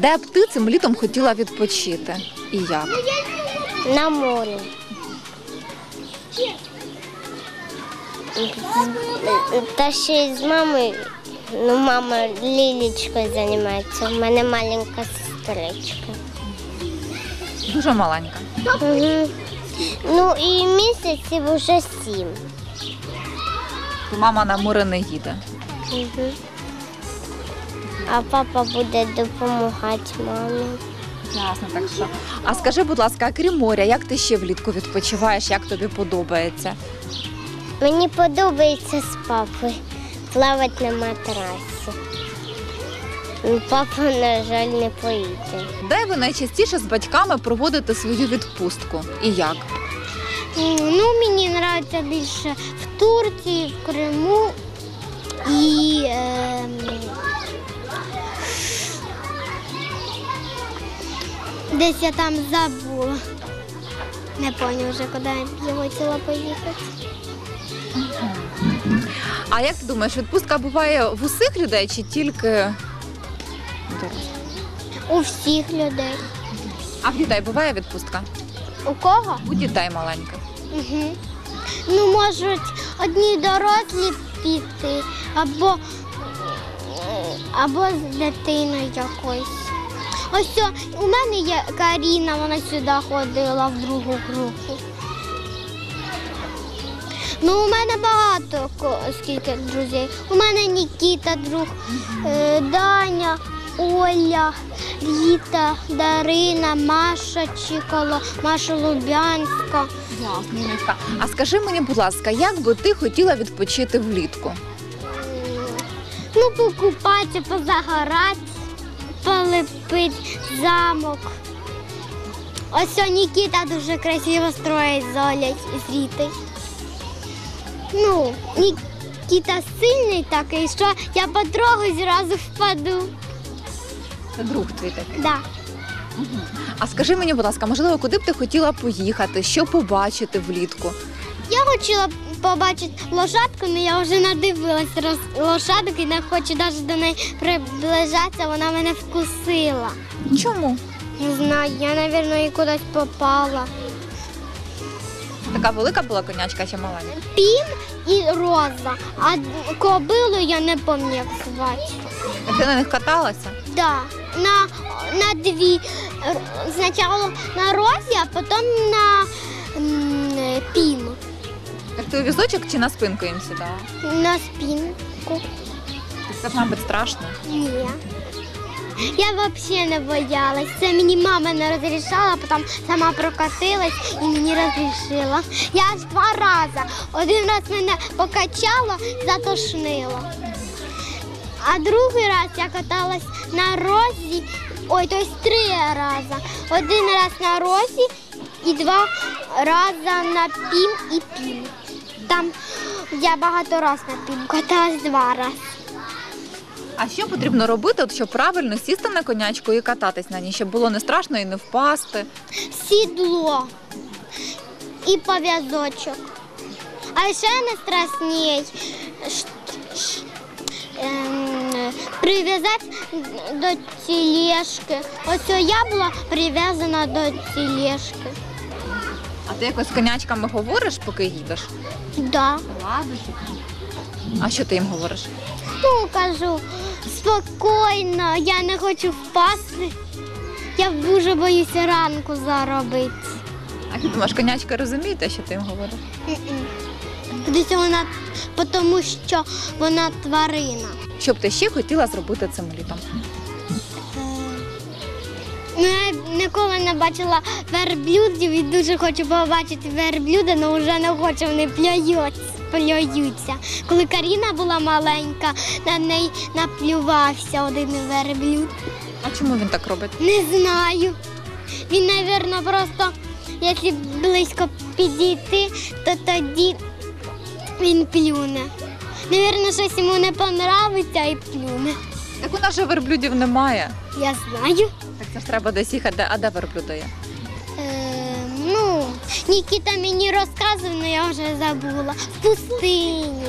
Де б ти цим літом хотіла відпочити? І як? На морі. Та ще й з мамою, ну мама лілічкою займається. У мене маленька сестричка. Дуже маленька. Угу. Ну і місяців вже сім. Мама на море не їде. Угу. А папа буде допомагати мамі. Ясно, так що. А скажи, будь ласка, а крім моря, як ти ще влітку відпочиваєш? Як тобі подобається? Мені подобається з папою плавати на матрасі. Ну, Папа, на жаль, не поїде. Де ви найчастіше з батьками проводите свою відпустку? І як? Ну, мені подобається більше в Турції, в Криму і ем, десь я там забула. Не пам'ятаю вже, куди я хотіла поїхати. А як ти думаєш, відпустка буває в усіх людей чи тільки? У всіх людей. А в дітей буває відпустка? У кого? У дітей маленьких. Угу. Ну, можуть одні дорослі піти, або, або з дитиною якоюсь. Ось о, у мене є Каріна, вона сюди ходила в другу групу. Ну, у мене багато скільки друзів. У мене Нікіта, друг, е, Даня, Оля, Ріта, Дарина, Маша Чікало, Маша Лубянська. А скажи мені, будь ласка, як би ти хотіла відпочити влітку? Ну, покупатися, позагорати, полепити замок. Ось Нікіта дуже красиво строїть з Олею і з Рітою. Ну, Нікіта сильний такий, що я потрогаю зразу впаду. Це друг твій такий. Да. А скажи мені, будь ласка, можливо, куди б ти хотіла поїхати, що побачити влітку? Я хотіла побачити лошадку, але я вже надивилась роз- лошадок і не хочу навіть до неї приближатися, вона мене вкусила. Чому? Не знаю, я, мабуть, і кудись попала. Така велика була конячка чи маленька? Пін і роза, а кобилу я не пам'ятаю, як звати. А Ти на них каталася? Да, на, на дві. Спочатку на розі, а потім на м, піну. Так ти у візочок чи на спинку їм сідала? На спинку. Це, мабуть, страшно. Ні. Я взагалі не боялась. Це мені мама не розрішала, потім сама прокатилась і мені розрішила. Я аж два рази. Один раз мене покачало, затошнило. А другий раз я каталась на розі, ой, тобто три рази. Один раз на розі і два рази на пім і пім. Там я багато разів на пім каталась два рази. А що потрібно робити, от, щоб правильно сісти на конячку і кататись на ній, щоб було не страшно і не впасти? сідло і пов'язочок. А ще найстрашній ш- ш- ем, прив'язати до тілешки. Ось я була прив'язана до тілешки. А ти якось з конячками говориш, поки їдеш? Да. А що ти їм говориш? Ну, кажу, спокійно, я не хочу впасти. Я дуже боюся ранку заробити. А ти думаєш, конячка розуміє те, що ти їм говориш? Дивіться, вона, тому що вона тварина. Що б ти ще хотіла зробити цим літом? Ніколи не бачила верблюдів і дуже хочу побачити верблюда, але вже не хочу, вони плюються. Коли Каріна була маленька, на неї наплювався один верблюд. А чому він так робить? Не знаю. Він, мабуть, просто, якщо близько підійти, то тоді він плюне. Навірно, щось йому не понравиться і плюне. Так у нас же верблюдів немає. Я знаю. Так це ж треба десь їхати, а де верблюда є? Е, ну, Нікіта мені розказував, але я вже забула. В пустині.